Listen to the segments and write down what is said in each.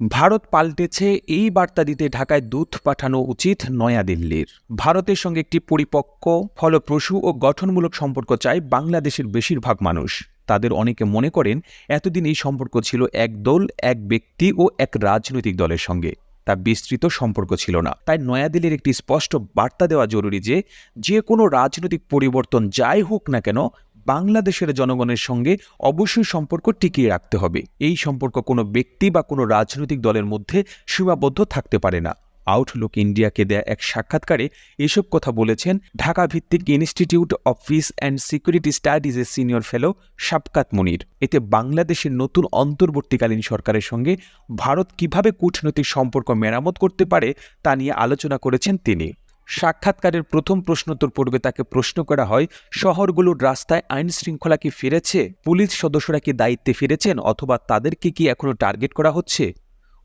ভারত পাল্টেছে এই বার্তা দিতে ঢাকায় দূত পাঠানো উচিত নয়াদিল্লির। ভারতের সঙ্গে একটি পরিপক্ক, ফলপ্রসূ ও গঠনমূলক সম্পর্ক চায় বাংলাদেশের বেশিরভাগ মানুষ। তাদের অনেকে মনে করেন, এতদিন এই সম্পর্ক ছিল এক দল, এক ব্যক্তি ও এক রাজনৈতিক দলের সঙ্গে। তা বিস্তৃত সম্পর্ক ছিল না। তাই নয়াদিল্লির একটি স্পষ্ট বার্তা দেওয়া জরুরি যে যে কোনো রাজনৈতিক পরিবর্তন যাই হোক না কেন বাংলাদেশের জনগণের সঙ্গে অবশ্যই সম্পর্ক টিকিয়ে রাখতে হবে। এই সম্পর্ক কোনো ব্যক্তি বা কোনো রাজনৈতিক দলের মধ্যে সীমাবদ্ধ থাকতে পারে না। আউটলুক ইন্ডিয়াকে দেয়া এক সাক্ষাৎকারে এসব কথা বলেছেন ঢাকা ভিত্তিক institute of peace and security স্টাডিজের senior fellow Shafqat Munir. এতে বাংলাদেশের নতুন অন্তর্বর্তীকালীন সরকারের সঙ্গে ভারত কীভাবে কূটনৈতিক সম্পর্ক মেরামত করতে পারে তা নিয়ে আলোচনা করেছেন তিনি। সাক্ষাৎকারের প্রথম প্রশ্নোত্তর পূর্বে তাকে প্রশ্ন করা হয়, শহরগুলোর রাস্তায় আইন শৃঙ্খলা কি ফিরেছে? পুলিশ সদস্যরা কি দায়িত্বে ফিরেছেন? অথবা তাদেরকে কি এখনও টার্গেট করা হচ্ছে?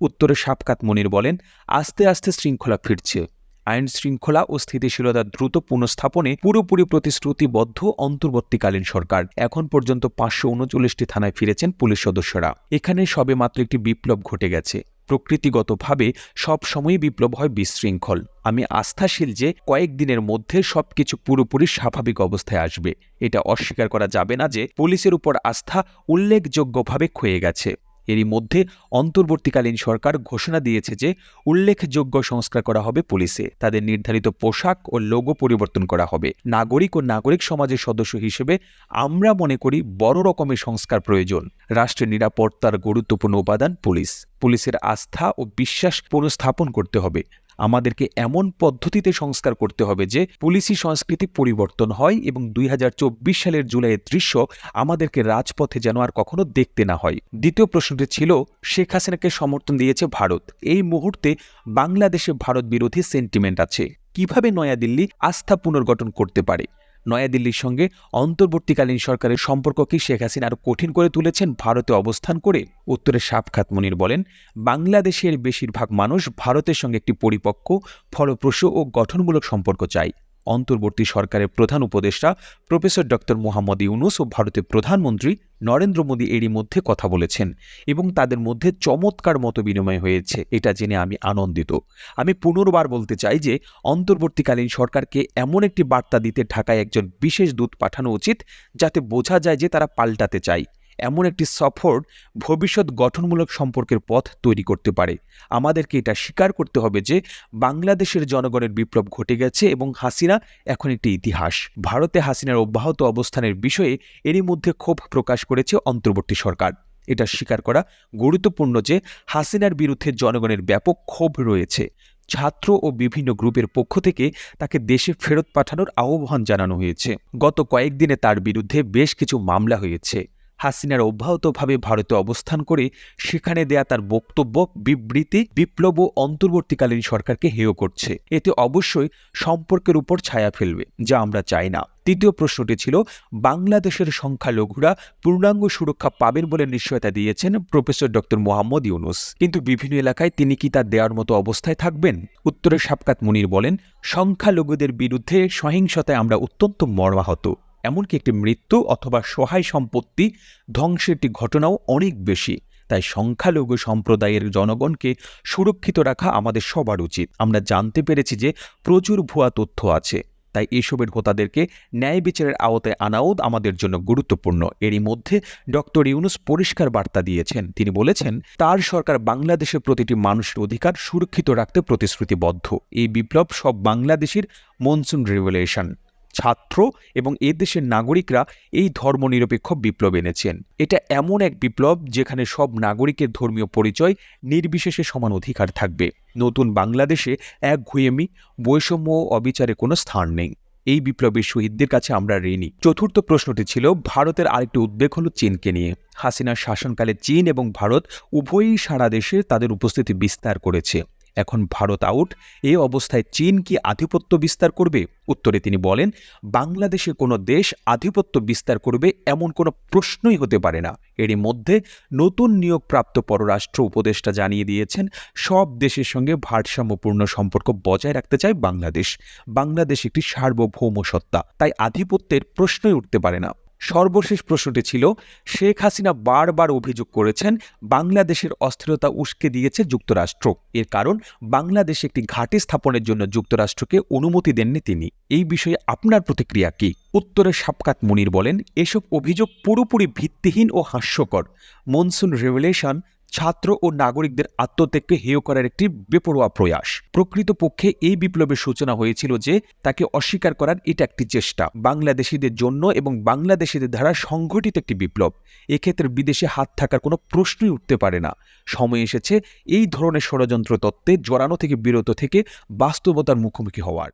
উত্তরে সাপকাত মনির বলেন, আস্তে আস্তে শৃঙ্খলা ফিরছে। আইন শৃঙ্খলা ও স্থিতিশীলতা দ্রুত পুনঃস্থাপনে পুরোপুরি প্রতিশ্রুতিবদ্ধ অন্তর্বর্তীকালীন সরকার। এখন পর্যন্ত পাঁচশো উনচল্লিশটি থানায় ফিরেছেন পুলিশ সদস্যরা। এখানে সবে মাত্র একটি বিপ্লব ঘটে গেছে। প্রকৃতিগতভাবে সব সময়ই বিপ্লব হয় বিশৃঙ্খল। আমি আস্থাশীল যে কয়েকদিনের মধ্যে সবকিছু পুরোপুরি স্বাভাবিক অবস্থায় আসবে। এটা অস্বীকার করা যাবে না যে পুলিশের উপর আস্থা উল্লেখযোগ্যভাবে ক্ষয়ে গেছে। এরই মধ্যে অন্তর্বর্তীকালীন সরকার ঘোষণা দিয়েছে যে উল্লেখযোগ্য সংস্কার করা হবে পুলিশে। তাদের নির্ধারিত পোশাক ও লোগো পরিবর্তন করা হবে। নাগরিক ও নাগরিক সমাজের সদস্য হিসেবে আমরা মনে করি বড় রকমের সংস্কার প্রয়োজন। রাষ্ট্রের নিরাপত্তার গুরুত্বপূর্ণ উপাদান পুলিশ। পুলিশের আস্থা ও বিশ্বাস পুনঃস্থাপন করতে হবে। আমাদেরকে এমন পদ্ধতিতে সংস্কার করতে হবে যে পুলিশি সংস্কৃতি পরিবর্তন হয় এবং দুই হাজার চব্বিশ সালের জুলাইয়ের দৃশ্য আমাদেরকে রাজপথে যেন আর কখনো দেখতে না হয়। দ্বিতীয় প্রশ্নটি ছিল, শেখ হাসিনাকে সমর্থন দিয়েছে ভারত। এই মুহূর্তে বাংলাদেশে ভারত বিরোধী সেন্টিমেন্ট আছে। কীভাবে নয়াদিল্লি আস্থা পুনর্গঠন করতে পারে? নয়াদিল্লির সঙ্গে অন্তর্বর্তীকালীন সরকারের সম্পর্ককে শেখ হাসিনা আরও কঠিন করে তুলেছেন? ভারতে অবস্থান করে? উত্তরে সাবখাত মনির বলেন, বাংলাদেশের বেশিরভাগ মানুষ ভারতের সঙ্গে একটি পরিপক্ক, ফলপ্রসূ ও গঠনমূলক সম্পর্ক চায়। অন্তর্বর্তী সরকারের প্রধান উপদেষ্টা প্রফেসর ডক্টর মোহাম্মদ ইউনুস ও ভারতের প্রধানমন্ত্রী নরেন্দ্র মোদী এরই মধ্যে কথা বলেছেন এবং তাদের মধ্যে চমৎকার মতো বিনিময় হয়েছে, এটা জেনে আমি আনন্দিত। আমি পুনর্বার বলতে চাই যে, অন্তর্বর্তীকালীন সরকারকে এমন একটি বার্তা দিতে ঢাকায় একজন বিশেষ দূত পাঠানো উচিত যাতে বোঝা যায় যে তারা পাল্টাতে চায়। এমন একটি সফর ভবিষ্যৎ গঠনমূলক সম্পর্কের পথ তৈরি করতে পারে। আমাদেরকে এটা স্বীকার করতে হবে যে বাংলাদেশের জনগণের বিপ্লব ঘটে গেছে এবং হাসিনা এখন একটি ইতিহাস। ভারতে হাসিনার অব্যাহত অবস্থানের বিষয়ে এরই মধ্যে ক্ষোভ প্রকাশ করেছে অন্তর্বর্তী সরকার। এটা স্বীকার করা গুরুত্বপূর্ণ যে হাসিনার বিরুদ্ধে জনগণের ব্যাপক ক্ষোভ রয়েছে। ছাত্র ও বিভিন্ন গ্রুপের পক্ষ থেকে তাকে দেশে ফেরত পাঠানোর আহ্বান জানানো হয়েছে। গত কয়েকদিনে তার বিরুদ্ধে বেশ কিছু মামলা হয়েছে। হাসিনার অব্যাহতভাবে ভারতে অবস্থান করে সেখানে দেয়া তার বক্তব্য বিবৃতি বিপ্লব ও অন্তর্বর্তীকালীন সরকারকে হেয় করছে। এতে অবশ্যই সম্পর্কের উপর ছায়া ফেলবে, যা আমরা চাই না। তৃতীয় প্রশ্নটি ছিল, বাংলাদেশের সংখ্যালঘুরা পূর্ণাঙ্গ সুরক্ষা পাবেন বলে নিশ্চয়তা দিয়েছেন প্রফেসর ডক্টর মোহাম্মদ ইউনুস। কিন্তু বিভিন্ন এলাকায় তিনি কি তার দেওয়ার মতো অবস্থায় থাকবেন? উত্তরে সাবকাত মুনির বলেন, সংখ্যালঘুদের বিরুদ্ধে সহিংসতায় আমরা অত্যন্ত মর্মাহত। এমনকি একটি মৃত্যু অথবা সহায় সম্পত্তি ধ্বংসের একটি ঘটনাও অনেক বেশি। তাই সংখ্যালঘু সম্প্রদায়ের জনগণকে সুরক্ষিত রাখা আমাদের সবার উচিত। আমরা জানতে পেরেছি যে প্রচুর ভুয়া তথ্য আছে। তাই এসবের হোতাদেরকে ন্যায় বিচারের আওতায় আনাও আমাদের জন্য গুরুত্বপূর্ণ। এরই মধ্যে ডক্টর ইউনুস পরিষ্কার বার্তা দিয়েছেন। তিনি বলেছেন, তার সরকার বাংলাদেশের প্রতিটি মানুষের অধিকার সুরক্ষিত রাখতে প্রতিশ্রুতিবদ্ধ। এই বিপ্লব সব বাংলাদেশের মনসুন রেভুলেশন। ছাত্র এবং এ দেশের নাগরিকরা এই ধর্মনিরপেক্ষ বিপ্লব এনেছেন। এটা এমন এক বিপ্লব যেখানে সব নাগরিকের ধর্মীয় পরিচয় নির্বিশেষে সমান অধিকার থাকবে। নতুন বাংলাদেশে এক ঘুয়েমি, বৈষম্য ও অবিচারে কোনো স্থান নেই। এই বিপ্লবের শহীদদের কাছে আমরা ঋণী। চতুর্থ প্রশ্নটি ছিল, ভারতের আরেকটি উদ্বেগ হল চীনকে নিয়ে। হাসিনার শাসনকালে চীন এবং ভারত উভয়ই সারা দেশে তাদের উপস্থিতি বিস্তার করেছে। এখন ভারত আউট এ অবস্থায় চীন কি আধিপত্য বিস্তার করবে? উত্তরে তিনি বলেন, বাংলাদেশে কোনো দেশ আধিপত্য বিস্তার করবে এমন কোনো প্রশ্নই হতে পারে না। এরই মধ্যে নতুন নিয়োগপ্রাপ্ত পররাষ্ট্র উপদেষ্টা জানিয়ে দিয়েছেন, সব দেশের সঙ্গে ভারসাম্যপূর্ণ সম্পর্ক বজায় রাখতে চায় বাংলাদেশ। বাংলাদেশ একটি সার্বভৌম সত্তা তাই আধিপত্যের প্রশ্নই উঠতে পারে না। সর্বশেষ প্রশ্নটি ছিল, শেখ হাসিনা বারবার অভিযোগ করেছেন বাংলাদেশের অস্থিরতা উস্কে দিয়েছে যুক্তরাষ্ট্র। এর কারণ, বাংলাদেশে একটি ঘাঁটি স্থাপনের জন্য যুক্তরাষ্ট্রকে অনুমতি দেননি তিনি। এই বিষয়ে আপনার প্রতিক্রিয়া কি? উত্তরে সাবকাত মুনির বলেন, এসব অভিযোগ পুরোপুরি ভিত্তিহীন ও হাস্যকর। মনসুন রেভেলেশন ছাত্র ও নাগরিকদের আত্মত্যাগকে হেয় করার একটি বেপরোয়া প্রয়াস। প্রকৃতপক্ষে এই বিপ্লবের সূচনা হয়েছিল যে, তাকে অস্বীকার করার এটা একটি চেষ্টা। বাংলাদেশিদের জন্য এবং বাংলাদেশিদের দ্বারা সংঘটিত একটি বিপ্লব। এক্ষেত্রে বিদেশে হাত থাকার কোনো প্রশ্নই উঠতে পারে না। সময় এসেছে এই ধরনের ষড়যন্ত্র তত্ত্বে জড়ানো থেকে বিরত থেকে বাস্তবতার মুখোমুখি হওয়ার।